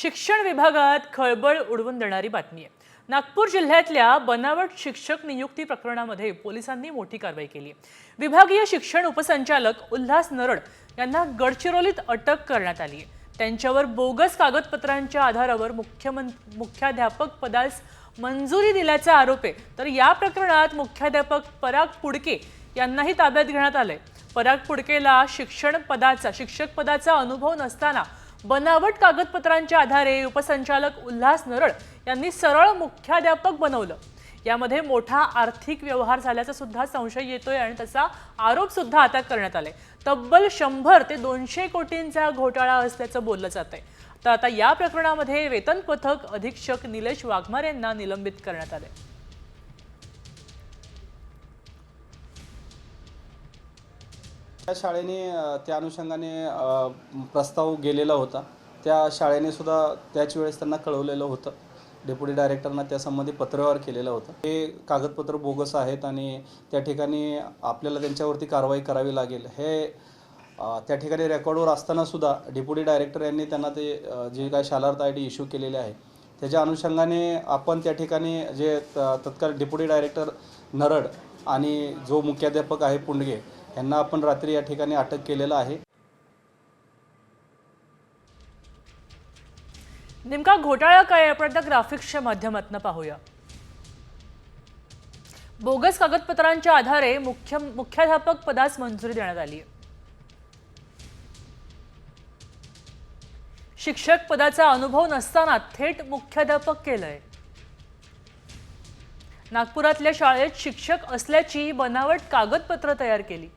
शिक्षण विभागात खळबळ उडवून देणारी बातमी आहे. नागपूर जिल्ह्यातल्या बनावट शिक्षक नियुक्ती प्रकरणामध्ये पोलिसांनी मोठी कारवाई केली. आहे विभागीय शिक्षण उपसंचालक उल्हास नरड यांना गडचिरोलीत अटक करण्यात आली आहे. त्यांच्यावर बोगस कागदपत्रांच्या आधारावर मुख्यमंत्री मुख्याध्यापक पदास मंजुरी दिल्याचा आरोप आहे. तर या प्रकरणात मुख्याध्यापक पराग पुडके यांनाही ताब्यात घेण्यात आलंय. पराग पुडकेला शिक्षण पदाचा शिक्षक पदाचा अनुभव नसताना बनावट कागदपत्रांच्या आधारे उपसंचालक उल्हास नरळ यांनी सरळ मुख्याध्यापक बनवलं. यामध्ये मोठा आर्थिक व्यवहार झाल्याचा सुद्धा संशय येतोय आणि त्याचा आरोप सुद्धा आता करण्यात आलाय. तब्बल शंभर ते दोनशे कोटींचा घोटाळा असल्याचं बोललं जात आहे तर आता या प्रकरणामध्ये वेतन पथक अधीक्षक निलेश वाघमार यांना निलंबित करण्यात आले त्या शाळेने त्या अनुषंगाने प्रस्ताव गेलेला होता. त्या शाळेने सुद्धा त्याच वेळेस त्यांना कळवलेलं होतं. डेप्युटी डायरेक्टरना त्यासंबंधी पत्रव्यवहार केलेला होता. हे कागदपत्र बोगस आहेत आणि त्या ठिकाणी आपल्याला त्यांच्यावरती कारवाई करावी लागेल. हे त्या ठिकाणी रेकॉर्डवर असताना सुद्धा डेप्युटी डायरेक्टर यांनी त्यांना ते जे काय शालार्थ आय डी इश्यू केलेले आहे त्याच्या अनुषंगाने आपण त्या ठिकाणी जे त- तत्काळ डेप्युटी डायरेक्टर नरड आणि जो मुख्याध्यापक आहे पुंडगे यांना आपण रात्री या ठिकाणी अटक केलेलं आहे. नेमका घोटाळा काय आपण ग्राफिक्सच्या माध्यमातून पाहूया. बोगस कागदपत्रांच्या आधारे मुख्य मुख्याध्यापक पदास मंजुरी देण्यात आली आहे शिक्षक पदाचा अनुभव नसताना थेट मुख्याध्यापक केलंय. नागपुरातल्या शाळेत शिक्षक असल्याची बनावट कागदपत्र तयार केली.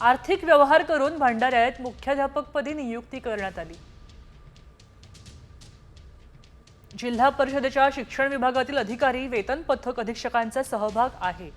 आर्थिक व्यवहार करून भंडाऱ्यात मुख्याध्यापकपदी नियुक्ती करण्यात आली. जिल्हा परिषदेच्या शिक्षण विभागातील अधिकारी वेतन पथक अधीक्षकांचा सहभाग आहे.